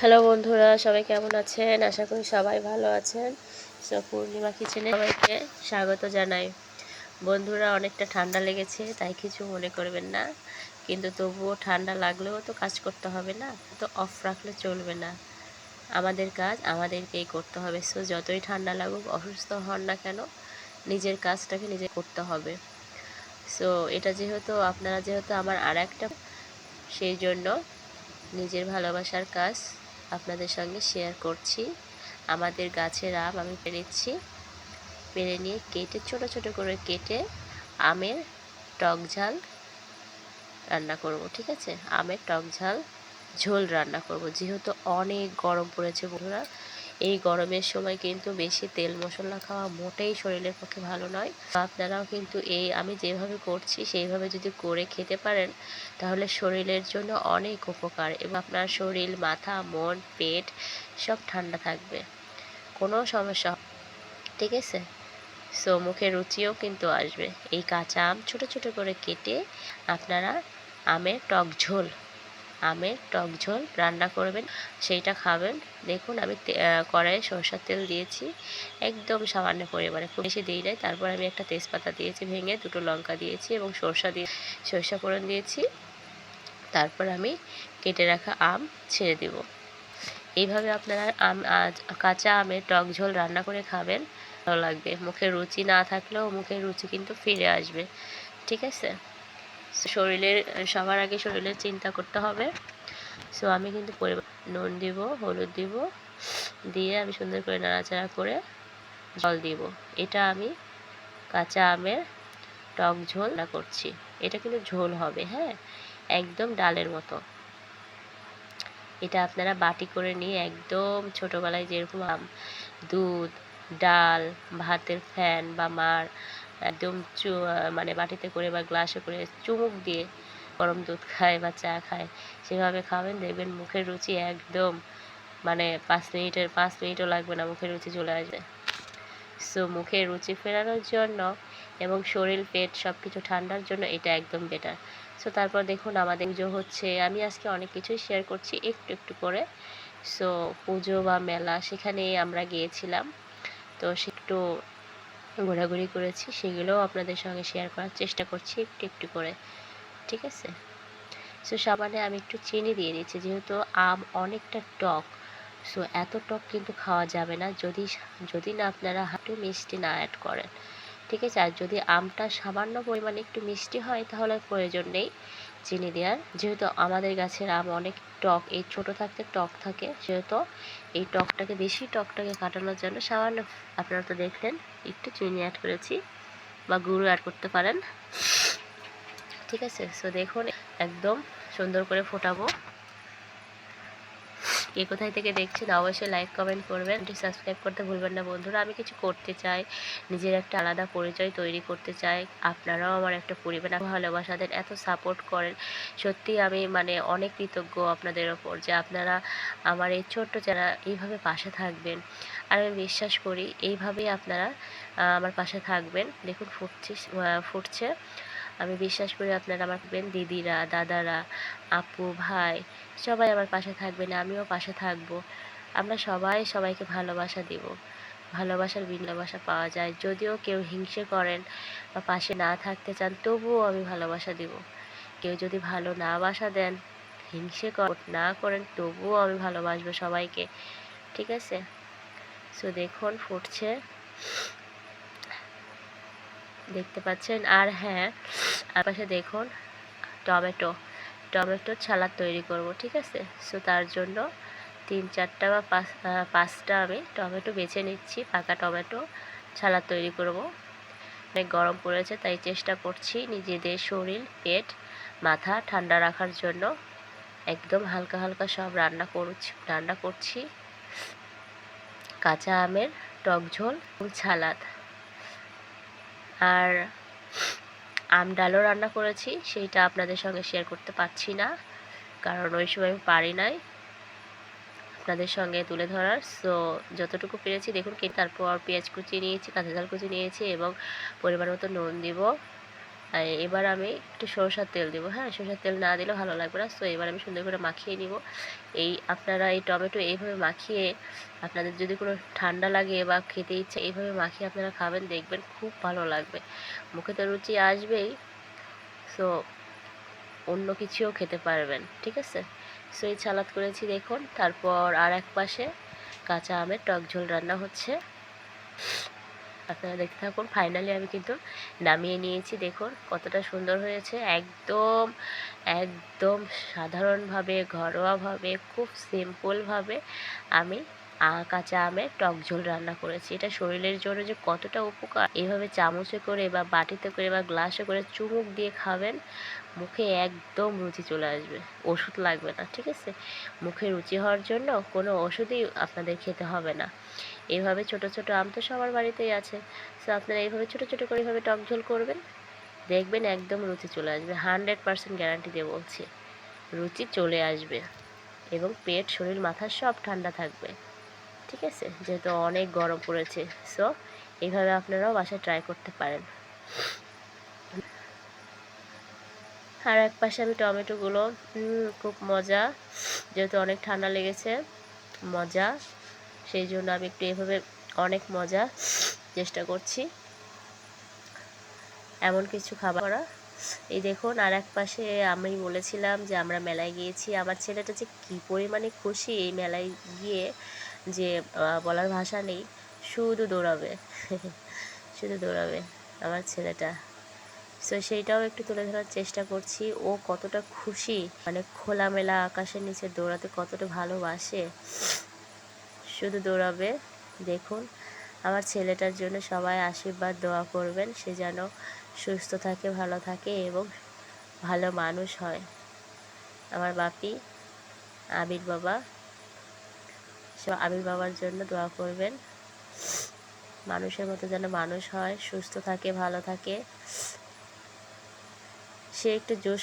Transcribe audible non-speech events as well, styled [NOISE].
Hello বন্ধুরা, সবাই কেমন আছেন? আশা করি সবাই ভালো আছেন। সো পূর্ণিমা কিচেনে সবাইকে স্বাগত জানাই। বন্ধুরা, অনেকটা ঠান্ডা লেগেছে, তাই কিছু মনে করবেন না। কিন্তু তবুও ঠান্ডা লাগলেও তো কাজ করতে হবে না, তো অফ রাখলে চলবে না। আমাদের কাজ আমাদেরকেই করতে হবে। সো যতই ঠান্ডা লাগুক, অসুস্থ হন না কেন, নিজের কাজটাকে নিজে করতে হবে। সো এটা যেহেতু, আপনারা যেহেতু আমার আর একটা সেই জন্য নিজের ভালোবাসার কাজ আপনাদের সঙ্গে শেয়ার করছি। আমাদের গাছের আম আমি পেরেছি। পেরে নিয়ে কেটে, ছোট ছোট করে কেটে আমের টক ঝাল রান্না করব, ঠিক আছে? আমের টক ঝাল ঝোল রান্না করব। যেহেতু অনেক গরম পড়েছে বন্ধুরা এই গরমের সময় কিন্তু বেশি তেল মশলা খাওয়া মোটেই শরীরের পক্ষে ভালো নয়। আপনারাও কিন্তু এই আমি যেভাবে করছি, সেইভাবে যদি করে খেতে পারেন, তাহলে শরীরের জন্য অনেক উপকার এবং আপনার শরীর, মাথা, মন, পেট সব ঠান্ডা থাকবে। কোনো সমস্যা ঠিক আছে? সো মুখে রুচিও কিন্তু আসবে। এই কাঁচা আম ছোট ছোট করে কেটে আপনারা আমের টক ঝোল আমের টক ঝোল রান্না করবেন, সেইটা খাবেন। দেখুন আমি কড়াইয়ে সরষার তেল দিয়েছি, একদম সামান্য পরিমাণে, খুব বেশি দিই নাই তারপর আমি একটা তেজপাতা দিয়েছি ভেঙে, দুটো লঙ্কা দিয়েছি এবং সরষা দিয়ে, সরষা ফোড়ন দিয়েছি। তারপর আমি কেটে রাখা আম ছেড়ে দেব। এইভাবে আপনারা আম কাঁচা আমের টক ঝোল রান্না করে খাবেন, ভালো লাগবে। মুখে রুচি না থাকলেও মুখের রুচি কিন্তু ফিরে আসবে। ঠিক আছে? শরীরের, সবার আগে শরীরের চিন্তা করতে হবে। সো আমি কিন্তু নুন দিব, হলুদ দিব, দিয়ে আমি সুন্দর করে নাড়াচাড়া করে জল দিব। এটা আমি কাঁচা আমের টক ঝোল না করছি। এটা কিন্তু ঝোল হবে হ্যাঁ? একদম ডালের মতো। এটা আপনারা বাটি করে নিয়ে একদম ছোটোবেলায় যেরকম আম, দুধ, ডাল, ভাতের ফ্যান বা মার একদম চু মানে বাটিতে করে বা গ্লাসে করে চুমুক দিয়ে গরম দুধ খায় বা চা খায়, সেভাবে খাবেন। দেখবেন মুখের রুচি একদম মানে পাঁচ মিনিটের, পাঁচ মিনিটও লাগবে না মুখের রুচি চলে আসবে। সো মুখের রুচি ফেরানোর জন্য এবং শরীর, পেট সব কিছু ঠান্ডার জন্য এটা একদম বেটার সো তারপর দেখুন আমাদের পুজো হচ্ছে, আমি আজকে অনেক কিছুই শেয়ার করছি একটু একটু করে। সো পুজো বা মেলা সেখানে আমরা গিয়েছিলাম। তো সে একটু ঘোরাঘুরি করেছি, সেগুলোও আপনাদের সঙ্গে শেয়ার করার চেষ্টা করছি একটু একটু করে, ঠিক আছে? সো সাবানে আমি একটু চিনি দিয়ে দিচ্ছি যেহেতু আম অনেকটা টক সো এত টক কিন্তু খাওয়া যাবে না, যদি যদি না আপনারা হাঁটু মিষ্টি না অ্যাড করেন, ঠিক আছে? আর যদি আমটা সামান্য পরিমাণে একটু মিষ্টি হয়, তাহলে প্রয়োজন নেই। চিনি দেওয়ার যেহেতু আমাদের গাছের আম অনেক টক, এই ছোট থাকতে টক থাকে, সেহেতু এই টকটাকে, বেশি টকটাকে কাটানোর জন্য সামান্য, আপনারা তো দেখলেন, একটু চিনি অ্যাড করেছি বা গুঁড়ো অ্যাড করতে পারেন। ঠিক আছে সো দেখুন, একদম সুন্দর করে ফোটাবো। কে কোথায় থেকে দেখছেন, অবশ্যই লাইক কমেন্ট করবেন। সাবস্ক্রাইব করতে ভুলবেন না বন্ধুরা। আমি কিছু করতে চাই, নিজের একটা আলাদা পরিচয় তৈরি করতে চাই। আপনারাও আমার একটা পরিবার ভালোবাসাদের এত সাপোর্ট করেন। সত্যি আমি মানে অনেক কৃতজ্ঞ আপনাদের ওপর যে আপনারা আমার এই ছোট্ট যারা এইভাবে পাশে থাকবেন। আর আমি বিশ্বাস করি, এইভাবেই আপনারা আমার পাশে থাকবেন। দেখুন ফুটছে ফুটছে। আমি বিশ্বাস করি আপনারা আমার দিদিরা, দাদারা, আপু, ভাই, সবাই আমার পাশে থাকবেন, আমিও পাশে থাকব। আমরা সবাই সবাইকে ভালোবাসা দিব। ভালোবাসার ভালোবাসা পাওয়া যায়। যদিও কেউ হিংসে করেন বা পাশে না থাকতে চান, তবুও আমি ভালোবাসা দিব। কেউ যদি ভালো না বাসা দেন, হিংসে না করেন, তবুও আমি ভালোবাসবো সবাইকে। ঠিক আছে? সো দেখুন, ফুটছে। দেখতে পাচ্ছেন। আর হ্যাঁ আর পাশে দেখুন, টমেটো। টমেটোর ছালাদ তৈরি করব, ঠিক আছে? সো তার জন্য তিন চারটা বা পাঁচ পাঁচটা আমি টমেটো বেছে নিচ্ছি, পাকা টমেটো ছালাদ তৈরি করব। অনেক গরম পড়েছে, তাই চেষ্টা করছি নিজেদের শরীর, পেট, মাথা ঠান্ডা রাখার জন্য। একদম হালকা হালকা সব রান্না করছি রান্না করছি। কাঁচা আমের টক ঝোল ছালাদ। আর আম ডালও রান্না করেছি, সেইটা আপনাদের সঙ্গে শেয়ার করতে পারছি না, কারণ ওই সময় আমি পারি নাই আপনাদের সঙ্গে তুলে ধরার। সো যতটুকু পেরেছি, দেখুন কি তারপর পেঁয়াজ কুচি নিয়েছি, কাঁচা ঝাল কুচি নিয়েছি এবং পরিমাণ মতো নুন দিব। আর এবার আমি একটু সরষার তেল দেবো হ্যাঁ? সরষার তেল না দিলে ভালো লাগবে না। তো এবার আমি সুন্দর করে মাখিয়ে নিব। এই, আপনারা এই টমেটো এইভাবে মাখিয়ে, আপনাদের যদি কোনো ঠান্ডা লাগে বা খেতে ইচ্ছে, এইভাবে মাখিয়ে আপনারা খাবেন, দেখবেন খুব ভালো লাগবে। মুখে তো রুচি আসবেই। সো অন্য কিছুও খেতে পারবেন, ঠিক আছে? সো এই সালাদ করেছি, দেখুন। তারপর আর এক পাশে কাঁচা আমের টক ঝোল রান্না হচ্ছে। আপনারা দেখতে থাকুন। ফাইনালি আমি কিন্তু নামিয়ে নিয়েছি। দেখুন কতটা সুন্দর হয়েছে। একদম একদম সাধারণভাবে, ঘরোয়াভাবে, খুব সিম্পলভাবে আমি কাঁচা আমের টক ঝোল রান্না করেছি। এটা শরীরের জন্য যে কতটা উপকার। এইভাবে চামচে করে বা বাটিতে করে বা গ্লাসে করে চুমুক দিয়ে খাবেন, মুখে একদম রুচি চলে আসবে। ওষুধ লাগবে না, ঠিক আছে? মুখে রুচি হওয়ার জন্য কোনো ওষুধই আপনাদের খেতে হবে না। এইভাবে ছোট ছোট আম তো সবার বাড়িতেই আছে। সো আপনারা এইভাবে ছোট ছোট করে এইভাবে টক ঝোল করবেন, দেখবেন একদম রুচি চলে আসবে। হান্ড্রেড পারসেন্ট গ্যারান্টি দিয়ে বলছি, রুচি চলে আসবে এবং পেট, শরীর, মাথা সব ঠান্ডা থাকবে। ঠিক আছে? যেহেতু অনেক গরম পড়েছে সো এইভাবে আপনারাও বাসায় ট্রাই করতে পারেন। আর এক পাশে আমি টমেটোগুলো খুব মজা, যেহেতু অনেক ঠান্ডা লেগেছে, মজা। সেই জন্য আমি একটু এভাবে অনেক মজা চেষ্টা করছি। এমন কিছু খাবার করা। এই দেখুন আর এক পাশে আমি বলেছিলাম যে আমরা মেলায় গিয়েছি। আমার ছেলেটা যে কী পরিমাণে খুশি এই মেলায় গিয়ে যে বলার ভাষা নেই, শুধু দৌড়াবে। [LAUGHS] শুধু দৌড়াবে আমার ছেলেটা। সো সেইটাও একটু তুলে ধরার চেষ্টা করছি। ও কতটা খুশি মানে খোলামেলা আকাশের নিচে দৌড়াতে কতটা ভালোবাসে। শুধু দৌড়াবে। দেখুন, আমার ছেলেটার জন্য সবাই আশীর্বাদ, দোয়া করবেন। সে যেন সুস্থ থাকে, ভালো থাকে এবং ভালো মানুষ হয়। আমার বাপি, আবির বাবা আবির বাবার জন্য দোয়া করবেন। মানুষের মতো যেন মানুষ হয়, সুস্থ থাকে, ভালো থাকে। সে একটু জোশ